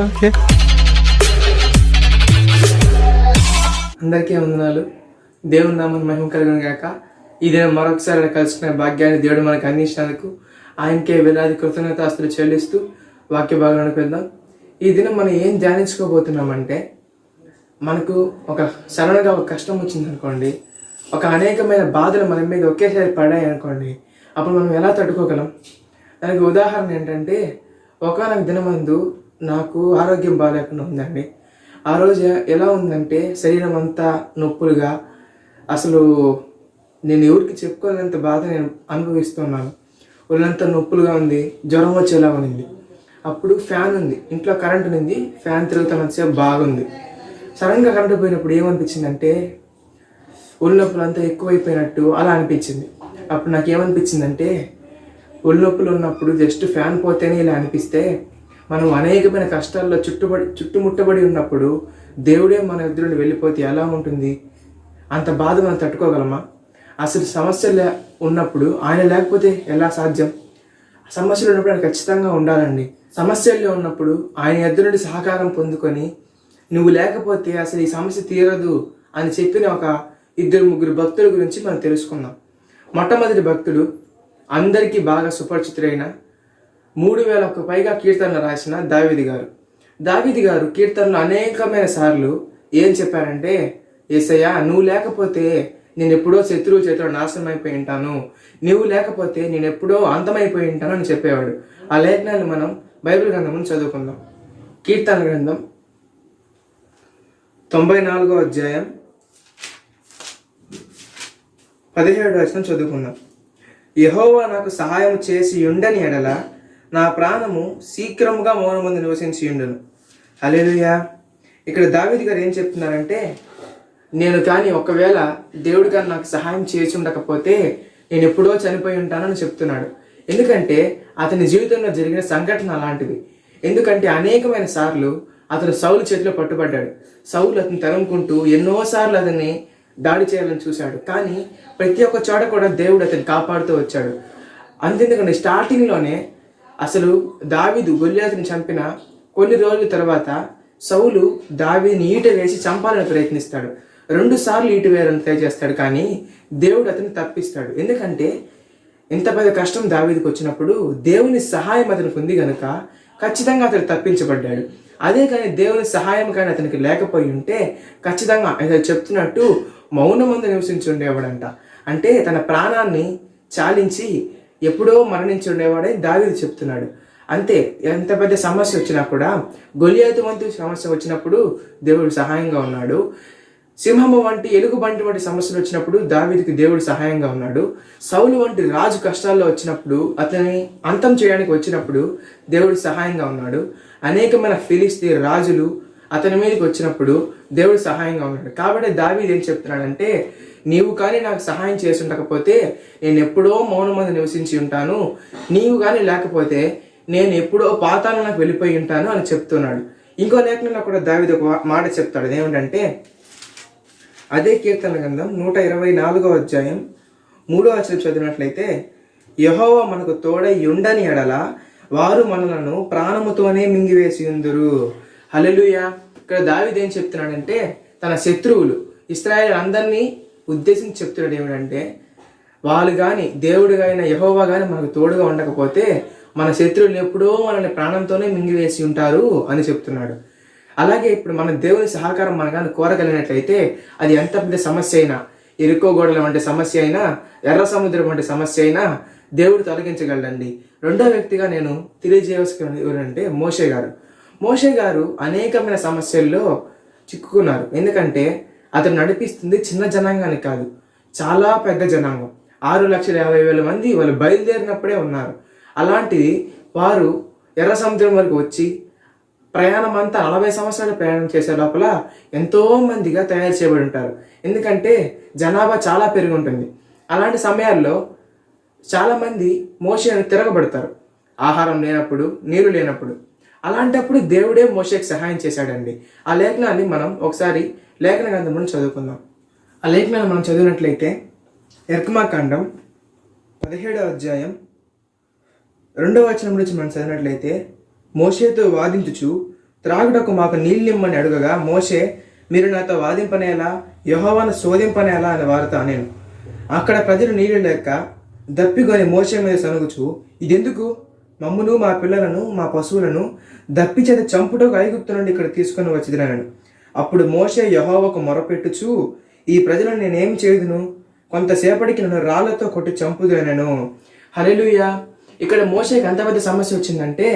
Okay. అందరికీ వందనాలు. దేవుని నామని మహిమ కలిగిన గాక ఈ దినం మరొకసారి కలుసుకునే భాగ్యాన్ని దేవుడు మనకు అందించినందుకు ఆయనకే వేలాది కృతజ్ఞత కృతజ్ఞతాస్తులు చెల్లిస్తూ వాక్య భాగానికి వెళ్దాం. ఈ దినం మనం ఏం ధ్యానించుకోబోతున్నామంటే మనకు ఒక సడన్గా ఒక కష్టం వచ్చింది అనుకోండి ఒక అనేకమైన బాధలు మన మీద ఒకేసారి పడ్డాయి అనుకోండి అప్పుడు మనం ఎలా తట్టుకోగలం? దానికి ఉదాహరణ ఏంటంటే ఒకనొక దినమందు నాకు ఆరోగ్యం బాగాలేకుండా ఉందండి. ఆ రోజు ఎలా ఉందంటే శరీరం అంతా నొప్పులుగా అసలు నేను ఎవరికి చెప్పుకోలేనంత బాధ నేను అనుభవిస్తున్నాను. ఒళ్ళంతా నొప్పులుగా ఉంది జ్వరం వచ్చేలా ఉంది అప్పుడు ఫ్యాన్ ఉంది ఇంట్లో కరెంట్ ఉంది ఫ్యాన్ తిరుగుతున్నంతసేపు బాగుంది. సడన్గా కరెంట్ పోయినప్పుడు ఏమనిపించిందంటే ఒళ్ళు నొప్పులు అంతా ఎక్కువైపోయినట్టు అలా అనిపించింది. అప్పుడు నాకు ఏమనిపించిందంటే ఒళ్ళు నొప్పులు ఉన్నప్పుడు జస్ట్ ఫ్యాన్ పోతేనే ఇలా అనిపిస్తే మనం అనేకమైన కష్టాల్లో చుట్టుబడి చుట్టుముట్టబడి ఉన్నప్పుడు దేవుడే మన ఎదురుని వెళ్ళిపోతే ఎలా ఉంటుంది? అంత బాధ మనం తట్టుకోగలమా? అసలు సమస్య లే ఉన్నప్పుడు ఆయన లేకపోతే ఎలా సాధ్యం? సమస్యలు ఉన్నప్పుడు ఆయన ఖచ్చితంగా ఉండాలండి. సమస్యల్లో ఉన్నప్పుడు ఆయన ఎదురు నుండి సహకారం పొందుకొని నువ్వు లేకపోతే అసలు ఈ సమస్య తీరదు అని చెప్పిన ఒక ఇద్దరు ముగ్గురు భక్తుల గురించి మనం తెలుసుకుందాం. మొట్టమొదటి భక్తుడు అందరికీ బాగా సుపరిచితుడైన మూడు వేలకు పైగా కీర్తనలు రాసిన దావిది గారు. దావిది గారు కీర్తనలు అనేకమైన సార్లు ఏం చెప్పారంటే ఏసయ్య నువ్వు లేకపోతే నేను ఎప్పుడో శత్రువు చేతిలో నాశనం అయిపోయి ఉంటాను. నువ్వు లేకపోతే నేను ఎప్పుడో అంతమైపోయి ఉంటాను అని చెప్పేవాడు. ఆ లేఖనాలు మనం బైబిల్ గ్రంథం చదువుకుందాం. కీర్తన గ్రంథం తొంభై నాలుగో అధ్యాయం పదిహేడు వచనం చదువుకుందాం. యహోవా నాకు సహాయం చేసి ఉండని ఎడల నా ప్రాణము శీఘ్రముగా మౌనమందు నివసించి ఉండును అలేలుయా ఇక్కడ దావిది గారు ఏం చెప్తున్నారంటే నేను కానీ ఒకవేళ దేవుడు కానీ నాకు సహాయం చేసి ఉండకపోతే నేను ఎప్పుడో చనిపోయి ఉంటానని చెప్తున్నాడు. ఎందుకంటే అతని జీవితంలో జరిగిన సంఘటన అలాంటిది. ఎందుకంటే అనేకమైన సార్లు అతను సౌలు చేతిలో పట్టుబడ్డాడు. సౌలు అతను తరుముకుంటూ ఎన్నోసార్లు అతన్ని దాడి చేయాలని చూశాడు. కానీ ప్రతి ఒక్క చోట కూడా దేవుడు అతన్ని కాపాడుతూ వచ్చాడు. అంతేందుకంటే స్టార్టింగ్లోనే అసలు దావీదు గొల్లియాతుని చంపిన కొన్ని రోజుల తర్వాత సౌలు దావీని ఈట వేసి చంపాలని ప్రయత్నిస్తాడు. రెండు సార్లు ఈట వేయాలని ట్రై చేస్తాడు కానీ దేవుడు అతను తప్పిస్తాడు. ఎందుకంటే ఇంత పెద్ద కష్టం దావీదికి వచ్చినప్పుడు దేవుని సహాయం అతనికి ఉంది కనుక ఖచ్చితంగా అతను తప్పించబడ్డాడు. అదే కానీ దేవుని సహాయం కానీ అతనికి లేకపోయి ఉంటే ఖచ్చితంగా ఏదో చెప్తున్నట్టు మౌనమందు నివసించి ఉండేవాడంట. అంటే తన ప్రాణాన్ని చాలించి ఎప్పుడో మరణించి ఉండేవాడని దావీదు చెప్తున్నాడు. అంతే ఎంత పెద్ద సమస్య వచ్చినా కూడా గొలియాతు వంటి సమస్య వచ్చినప్పుడు దేవుడు సహాయంగా ఉన్నాడు. సింహము వంటి ఎలుగు బంటి వంటి సమస్యలు వచ్చినప్పుడు దావీదికి దేవుడు సహాయంగా ఉన్నాడు. సౌలు వంటి రాజు కష్టాల్లో వచ్చినప్పుడు అతని అంతం చేయడానికి వచ్చినప్పుడు దేవుడు సహాయంగా ఉన్నాడు. అనేకమైన ఫిలిస్తీ రాజులు అతని మీదకి వచ్చినప్పుడు దేవుడు సహాయంగా ఉన్నాడు. కాబట్టి దావీది ఏం చెప్తున్నాడంటే నీవు కానీ నాకు సహాయం చేసి ఉండకపోతే నేను ఎప్పుడో మౌనమంది నివసించి ఉంటాను. నీవు కానీ లేకపోతే నేను ఎప్పుడో పాతాలకు వెళ్ళిపోయి ఉంటాను అని చెప్తున్నాడు. ఇంకో లేఖనంలో కూడా దావిది ఒక మాట చెప్తాడు. ఏమిటంటే అదే కీర్తన గ్రంథం నూట ఇరవై నాలుగో అధ్యాయం మూడో అక్షరం చదివినట్లయితే యహోవా మనకు తోడై ఉండని ఎడల వారు మనలను ప్రాణముతోనే మింగివేసి ఉందరు. హలలుయ ఇక్కడ దావిదేం ఏం చెప్తున్నాడంటే తన శత్రువులు ఇస్రాయేల్ అందరినీ ఉద్దేశించి చెప్తున్నాడు ఏమిటంటే వాళ్ళు కానీ దేవుడు కానీ యహోవా కానీ మనకు తోడుగా ఉండకపోతే మన శత్రువులు ఎప్పుడో మనల్ని ప్రాణంతోనే మింగివేసి ఉంటారు అని చెప్తున్నాడు. అలాగే ఇప్పుడు మన దేవుని సహకారం మన కానీ కోరగలిగినట్లయితే అది ఎంత పెద్ద సమస్య అయినా ఇరుకో గోడల వంటి సమస్య అయినా ఎర్ర సముద్రం వంటి సమస్య అయినా దేవుడు తొలగించగలడండి. రెండో వ్యక్తిగా నేను తెలియజేయవలసిన ఎవరంటే మోషే గారు. మోషే గారు అనేకమైన సమస్యల్లో చిక్కుకున్నారు. ఎందుకంటే అతను నడిపిస్తుంది చిన్న జనాంగాన్ని కాదు చాలా పెద్ద జనాంగం. ఆరు లక్షల యాభై వేల మంది వాళ్ళు బయలుదేరినప్పుడే ఉన్నారు. అలాంటిది వారు ఎర్ర సముద్రం వరకు వచ్చి ప్రయాణం అంతా నలభై సంవత్సరాలు ప్రయాణం చేసే లోపల ఎంతో మందిగా తయారు చేయబడి ఉంటారు. ఎందుకంటే జనాభా చాలా పెరిగి ఉంటుంది అలాంటి సమయాల్లో చాలామంది మోషన్ తిరగబడతారు. ఆహారం లేనప్పుడు నీరు లేనప్పుడు. అలాంటప్పుడు దేవుడే మోషేకి సహాయం చేశాడండి. ఆ లేఖనాన్ని మనం ఒకసారి లేఖన గ్రంథం చదువుకుందాం. ఆ లేఖనాన్ని మనం చదివినట్లయితే ఎర్కమాకాండం పదిహేడవ అధ్యాయం రెండవ వచనం నుంచి మనం చదివినట్లయితే మోషేతో వాదించుచు త్రాగుటకు మాకు నీళ్ళిమ్మని అడుగగా మోషే మీరు నాతో వాదింపనేలా? యహోవాను శోధింపనేలా? అని వారితో నేను అక్కడ ప్రజలు నీళ్ళు లేక దప్పికొని మోసే మీద సనుగుచు ఇదెందుకు? మమ్మును మా పిల్లలను మా పశువులను దప్పి చంపుటకు ఐగుప్తు నుండి ఇక్కడ తీసుకొని వచ్చిదినను అప్పుడు మోషే యహోవకు మొరపెట్టుచు ఈ ప్రజలను నేనేం చేయదును? కొంతసేపటికి నన్ను రాళ్ళతో కొట్టి చంపుదునను హలెలుయ ఇక్కడ మోషేకి ఎంత పెద్ద సమస్య వచ్చిందంటే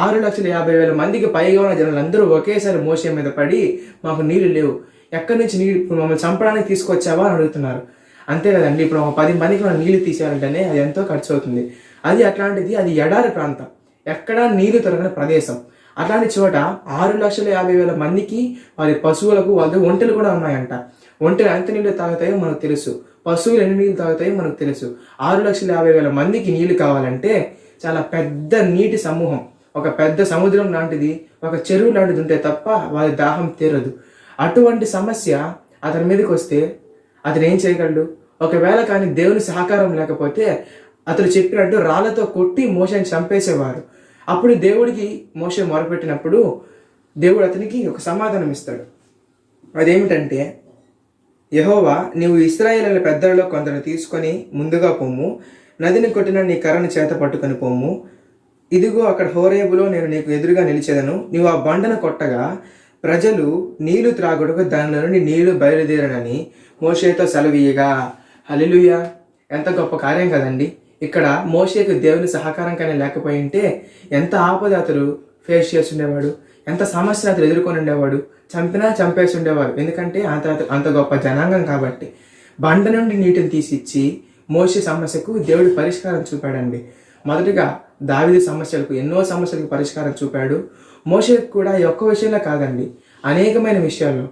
ఆరు లక్షల యాభై వేల మందికి పైగా ఉన్న జనాలందరూ ఒకేసారి మోసే మీద పడి మాకు నీళ్ళు లేవు. ఎక్కడి నుంచి నీళ్ళు ఇప్పుడు మమ్మల్ని చంపడానికి తీసుకొచ్చావా అని అడుగుతున్నారు. అంతే కదండి ఇప్పుడు పది మందికి మనం నీళ్ళు తీసేయాలంటేనే అది ఎంతో ఖర్చు అవుతుంది అది అట్లాంటిది అది ఎడారి ప్రాంతం. ఎక్కడా నీరు తొలగని ప్రదేశం. అట్లాంటి చోట ఆరు లక్షల యాభై వేల మందికి వారి పశువులకు వాళ్ళ ఒంటెలు కూడా ఉన్నాయంట. ఒంటెలు ఎంత నీళ్ళు తాగుతాయో మనకు తెలుసు. పశువులు ఎన్ని నీళ్ళు తాగుతాయో మనకు తెలుసు. ఆరు లక్షల యాభై వేల మందికి నీళ్ళు కావాలంటే చాలా పెద్ద నీటి సమూహం. ఒక పెద్ద సముద్రం లాంటిది ఒక చెరువు లాంటిది ఉంటే తప్ప వారి దాహం తీరదు. అటువంటి సమస్య అతని మీదకి వస్తే అతను ఏం చేయగలడు? ఒకవేళ కానీ దేవుని సహకారం లేకపోతే అతను చెప్పినట్టు రాళ్ళతో కొట్టి మోషని చంపేసేవారు. అప్పుడు దేవుడికి మోష మొరపెట్టినప్పుడు దేవుడు అతనికి ఒక సమాధానం ఇస్తాడు. అదేమిటంటే యహోవా నీవు ఇస్రాయేల్ పెద్దలలో కొందరు తీసుకొని ముందుగా పొమ్ము నదిని కొట్టిన నీ కర్రను చేత పట్టుకొని పొమ్ము ఇదిగో అక్కడ హోరేబులో నేను నీకు ఎదురుగా నిలిచేదను. నీవు ఆ బండను కొట్టగా ప్రజలు నీళ్ళు త్రాగుడుకు దానిలో నుండి నీళ్ళు బయలుదేరనని మోషేతో సెలవీయగా హలిలుయ ఎంత గొప్ప కార్యం కదండి. ఇక్కడ మోషేకు దేవుని సహకారం కానీ లేకపోయి ఉంటే ఎంత ఆపద అతడు ఫేస్ చేసి ఉండేవాడు ఎంత సమస్య అతడు ఎదుర్కొని ఉండేవాడు చంపినా చంపేసి ఉండేవాడు ఎందుకంటే అంత అంత గొప్ప జనాంగం కాబట్టి. బండ నుండి నీటిని తీసిచ్చి మోసే సమస్యకు దేవుడు పరిష్కారం చూపాడండి. మొదటిగా దావిది సమస్యలకు ఎన్నో సమస్యలకు పరిష్కారం చూపాడు. మోషేకు కూడా ఈ ఒక్క విషయంలో కాదండి. అనేకమైన విషయాల్లో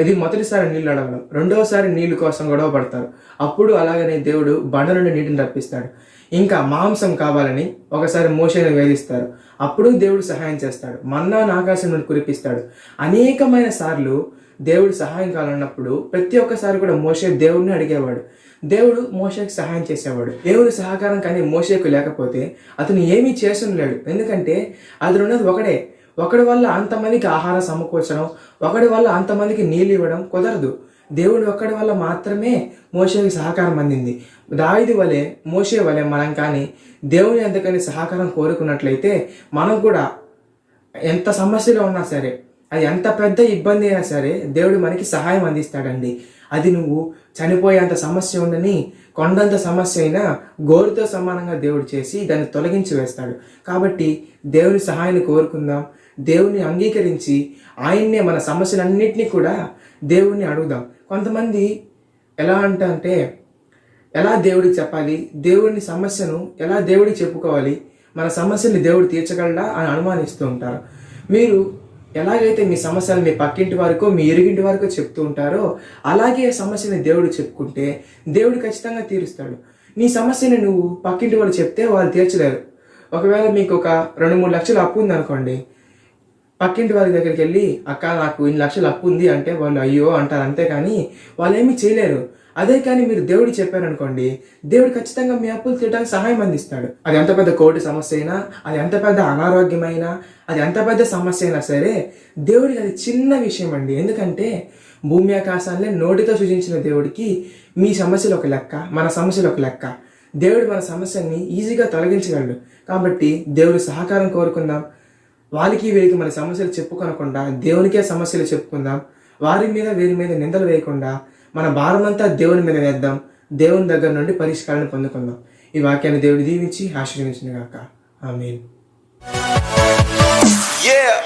ఇది మొదటిసారి నీళ్ళు అడగడం రెండవసారి నీళ్ళు కోసం గొడవ పడతారు. అప్పుడు అలాగనే దేవుడు బండ నుండి నీటిని రప్పిస్తాడు. ఇంకా మాంసం కావాలని ఒకసారి మోషేని వేధిస్తారు. అప్పుడు దేవుడు సహాయం చేస్తాడు. మన్నాను ఆకాశం నుండి కురిపిస్తాడు. అనేకమైన సార్లు దేవుడు సహాయం కావాలన్నప్పుడు ప్రతి ఒక్కసారి కూడా మోషే దేవుడిని అడిగేవాడు. దేవుడు మోషేకి సహాయం చేసేవాడు. దేవుడి సహకారం కానీ మోషేకు లేకపోతే అతను ఏమీ చేస్తుండలేడు ఎందుకంటే అతను ఉన్నది ఒకడే ఒకడి వల్ల అంతమందికి ఆహారం సమకూర్చడం ఒకడి వల్ల అంతమందికి నీళ్ళు ఇవ్వడం కుదరదు. దేవుడు ఒక్కడి వల్ల మాత్రమే మోషేకి సహకారం అందింది. దావిది వలె మోషే వలె మనం కానీ దేవుని ఎంతకని సహకారం కోరుకున్నట్లయితే మనం కూడా ఎంత సమస్యలో ఉన్నా సరే అది ఎంత పెద్ద ఇబ్బంది అయినా సరే దేవుడు మనకి సహాయం అందిస్తాడండి. అది నువ్వు చనిపోయేంత సమస్య ఉండని కొండంత సమస్య అయినా గోరుతో సమానంగా దేవుడు చేసి దాన్ని తొలగించి వేస్తాడు. కాబట్టి దేవుని సహాయాన్ని కోరుకుందాం. దేవుని అంగీకరించి ఆయన్నే మన సమస్యలన్నింటినీ కూడా దేవుణ్ణి అడుగుదాం. కొంతమంది ఎలా అంటే ఎలా దేవుడికి చెప్పాలి? దేవుడిని సమస్యను ఎలా దేవుడికి చెప్పుకోవాలి? మన సమస్యని దేవుడు తీర్చగలడా అని అనుమానిస్తూ ఉంటారు. మీరు ఎలాగైతే మీ సమస్యలు మీ పక్కింటి వరకు మీ ఇరుగింటి వరకు చెప్తూ ఉంటారో అలాగే సమస్యని దేవుడు చెప్పుకుంటే దేవుడు ఖచ్చితంగా తీరుస్తాడు. నీ సమస్యని నువ్వు పక్కింటి వాళ్ళు చెప్తే వాళ్ళు తీర్చలేరు. ఒకవేళ మీకు ఒక రెండు మూడు లక్షలు అప్పు ఉంది అనుకోండి పక్కింటి వారి దగ్గరికి వెళ్ళి అక్క నాకు ఇన్ని లక్షలు అప్పు ఉంది. అంటే వాళ్ళు అయ్యో అంటారు. అంతేకాని వాళ్ళు ఏమీ చేయలేరు. అదే కానీ మీరు దేవుడు చెప్పారనుకోండి దేవుడు ఖచ్చితంగా మీ అప్పులు తీయడానికి సహాయం అందిస్తాడు. అది ఎంత పెద్ద కోటి సమస్య అయినా అది ఎంత పెద్ద అనారోగ్యమైనా అది ఎంత పెద్ద సమస్య అయినా సరే దేవుడికి అది చిన్న విషయం అండి. ఎందుకంటే భూమి ఆకాశాలనే నోటితో సూచించిన దేవుడికి మీ సమస్యలు ఒక లెక్క మన సమస్యలు ఒక లెక్క. దేవుడు మన సమస్యని ఈజీగా తొలగించగలడు. కాబట్టి దేవుడి సహకారం కోరుకుందాం. వాళ్ళకి వీరికి మన సమస్యలు చెప్పుకొనకుండా దేవునికే సమస్యలు చెప్పుకుందాం. వారి మీద వీరి మీద నిందలు వేయకుండా మన భారమంతా దేవుని మీద వేద్దాం. దేవుని దగ్గర నుండి పరిష్కారాన్ని పొందుకుందాం. ఈ వాక్యాన్ని దేవుడు దీవించి ఆశీర్వించిన గాక ఆమేన్. Yeah.